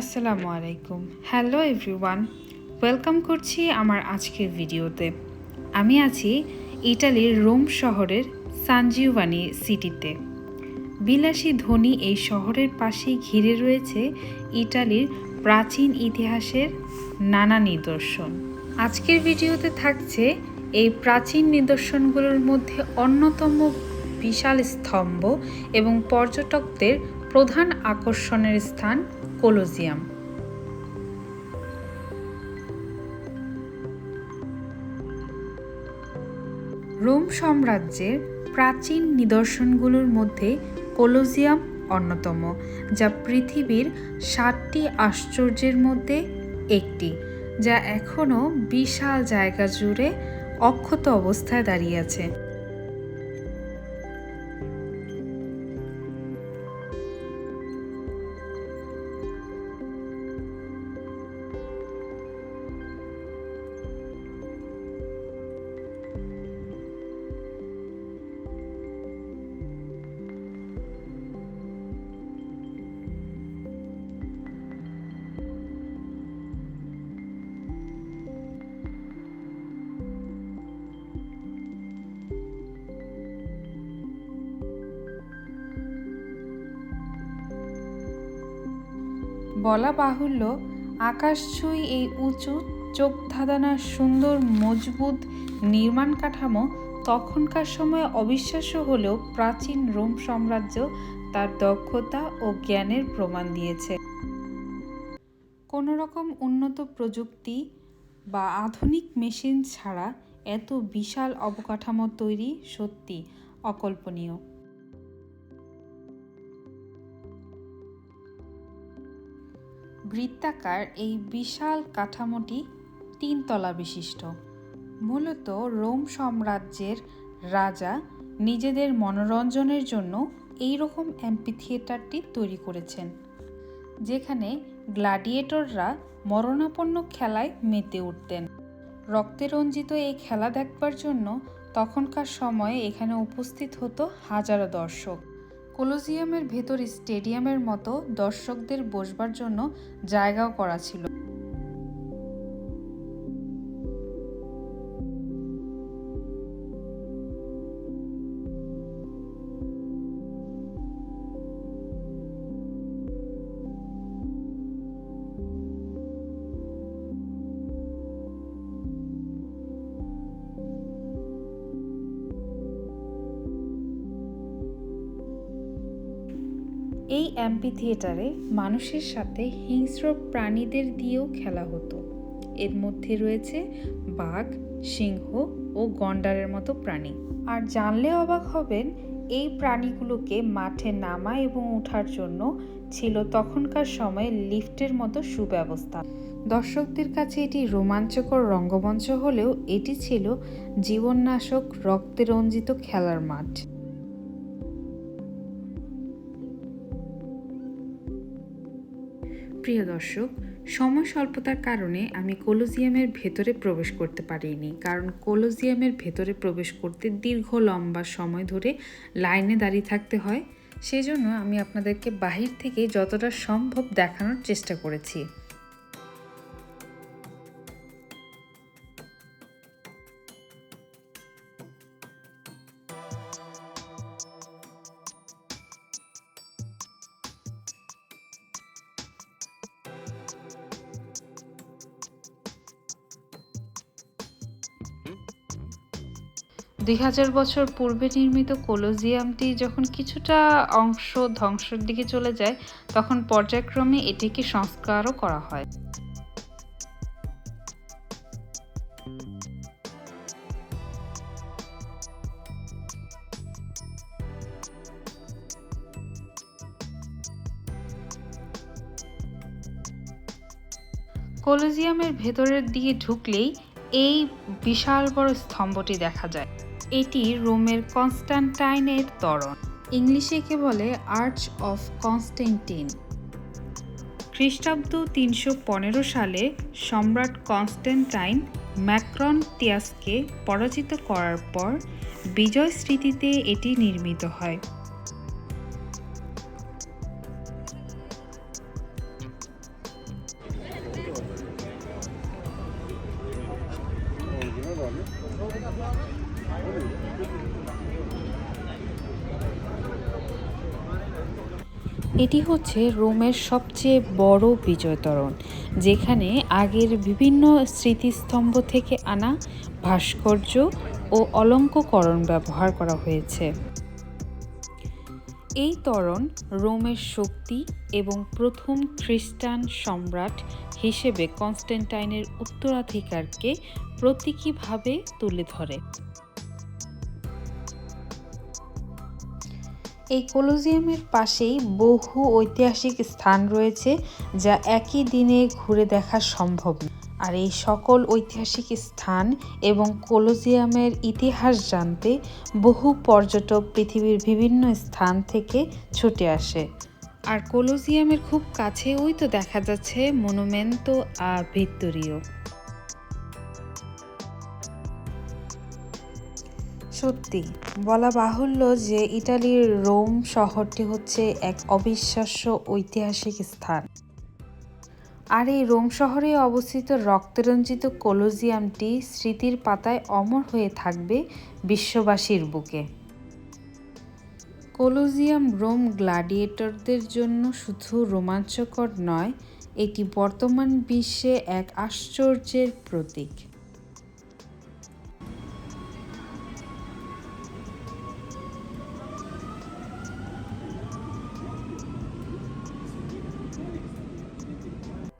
আসসালামু আলাইকুম। Hello everyone welcome করছি আমার আজকের ভিডিওতে। আমি আছি ইটালির রোম শহরের সানজিওভানি সিটিতে। বিলাসী ধনী এই শহরের পাশেই ঘিরে রয়েছে ইটালির প্রাচীন ইতিহাসের নানা নিদর্শন। আজকের ভিডিওতে থাকছে এই প্রাচীন নিদর্শনগুলোর মধ্যে অন্যতম বিশাল স্তম্ভ এবং পর্যটকদের প্রধান আকর্ষণের স্থান কোলোজিয়াম রোম সাম্রাজ্যের প্রাচীন নিদর্শনগুলোর মধ্যে কোলোজিয়াম অন্যতম, যা পৃথিবীর ষাটটি আশ্চর্যের মধ্যে একটি, যা এখনও বিশাল জায়গা জুড়ে অক্ষত অবস্থায় দাঁড়িয়ে আছে। বলা বাহুল্য আকাশ ছুঁই এই উঁচু চোখ ধাঁধানা সুন্দর মজবুত নির্মাণ কাঠামো তখনকার সময়ে অবিশ্বাস্য হলেও প্রাচীন রোম সাম্রাজ্য তার দক্ষতা ও জ্ঞানের প্রমাণ দিয়েছে। কোনো রকম উন্নত প্রযুক্তি বা আধুনিক মেশিন ছাড়া এত বিশাল অবকাঠামো তৈরি সত্যি অকল্পনীয়। বৃত্তাকার এই বিশাল কাঠামোটি তিনতলা বিশিষ্ট। মূলত রোম সাম্রাজ্যের রাজা নিজেদের মনোরঞ্জনের জন্য এই রকম অ্যাম্পি থিয়েটারটি তৈরি করেছেন, যেখানে গ্লাডিয়েটররা মরণাপন্ন খেলায় মেতে উঠতেন। রক্তে রঞ্জিত এই খেলা দেখবার জন্য তখনকার সময়ে এখানে উপস্থিত হতো হাজারো দর্শক। কোলোজিয়ামের ভেতর স্টেডিয়ামের মতো দর্শকদের বসবার জন্য জায়গাও করা ছিল। এই অ্যাম্পি থিয়েটারে মানুষের সাথে হিংস্র প্রাণীদের দিয়েও খেলা হতো। এর মধ্যে রয়েছে বাঘ, সিংহ ও গন্ডারের মতো প্রাণী। আর জানলে অবাক হবেন, এই প্রাণীগুলোকে মাঠে নামা এবং ওঠার জন্য ছিল তখনকার সময়ে লিফটের মতো সুব্যবস্থা। দর্শকদের কাছে এটি রোমাঞ্চকর রঙ্গমঞ্চ হলেও এটি ছিল জীবননাশক রক্তে রঞ্জিত খেলার মাঠ। প্রিয় দর্শক, সময় স্বল্পতার কারণে আমি কোলোজিয়ামের ভেতরে প্রবেশ করতে পারিনি। কারণ কোলোজিয়ামের ভেতরে প্রবেশ করতে দীর্ঘ লম্বা সময় ধরে লাইনে দাঁড়িয়ে থাকতে হয়। সেজন্য আমি আপনাদেরকে বাহির থেকে যতটা সম্ভব দেখানোর চেষ্টা করেছি। দুই হাজার বছর পূর্বে নির্মিত কোলোজিয়ামটি যখন কিছুটা অংশ ধ্বংসের দিকে চলে যায়, তখন পর্যায়ক্রমে এটিকে সংস্কারও করা হয়। কোলোজিয়ামের ভেতরের দিকে ঢুকলেই এই বিশাল বড় স্তম্ভটি দেখা যায়। এটি রোমের কনস্টান্টাইনের তরণ ইংলিশে একে বলে আর্চ অফ কনস্টেন্টিন খ্রিস্টাব্দ তিনশো পনেরো সালে সম্রাট কনস্ট্যান্টাইন ম্যাক্রন তিয়াসকে পরাজিত করার পর বিজয় স্মৃতিতে এটি নির্মিত হয় Thank you. এটি হচ্ছে রোমের সবচেয়ে বড় বিজয়তরণ, যেখানে আগের বিভিন্ন স্মৃতিস্তম্ভ থেকে আনা ভাস্কর্য ও অলঙ্ককরণ ব্যবহার করা হয়েছে। এই তরণ রোমের শক্তি এবং প্রথম খ্রিস্টান সম্রাট হিসেবে কনস্ট্যান্টাইনের উত্তরাধিকারকে প্রতীকীভাবে তুলে ধরে। এই কলোজিয়ামের পাশেই বহু ঐতিহাসিক স্থান রয়েছে যা একই দিনে ঘুরে দেখা সম্ভব। আর এই সকল ঐতিহাসিক স্থান এবং কলোজিয়ামের ইতিহাস জানতে বহু পর্যটক পৃথিবীর বিভিন্ন স্থান থেকে ছুটে আসে আর কলোজিয়ামের খুব কাছে ওই তো দেখা যাচ্ছে মনুমেন্টো আ ভিত্তরীয় সত্যি। বলা বাহুল্য যে ইটালির রোম শহরটি হচ্ছে এক অবিশ্বাস্য ঐতিহাসিক স্থান। আর এই রোম শহরে অবস্থিত রক্তরঞ্জিত কলোজিয়ামটি স্মৃতির পাতায় অমর হয়ে থাকবে বিশ্ববাসীর বুকে। কলোজিয়াম রোম গ্লাডিয়েটরদের জন্য শুধু রোমাঞ্চকর নয়, এটি বর্তমান বিশ্বে এক আশ্চর্যের প্রতীক।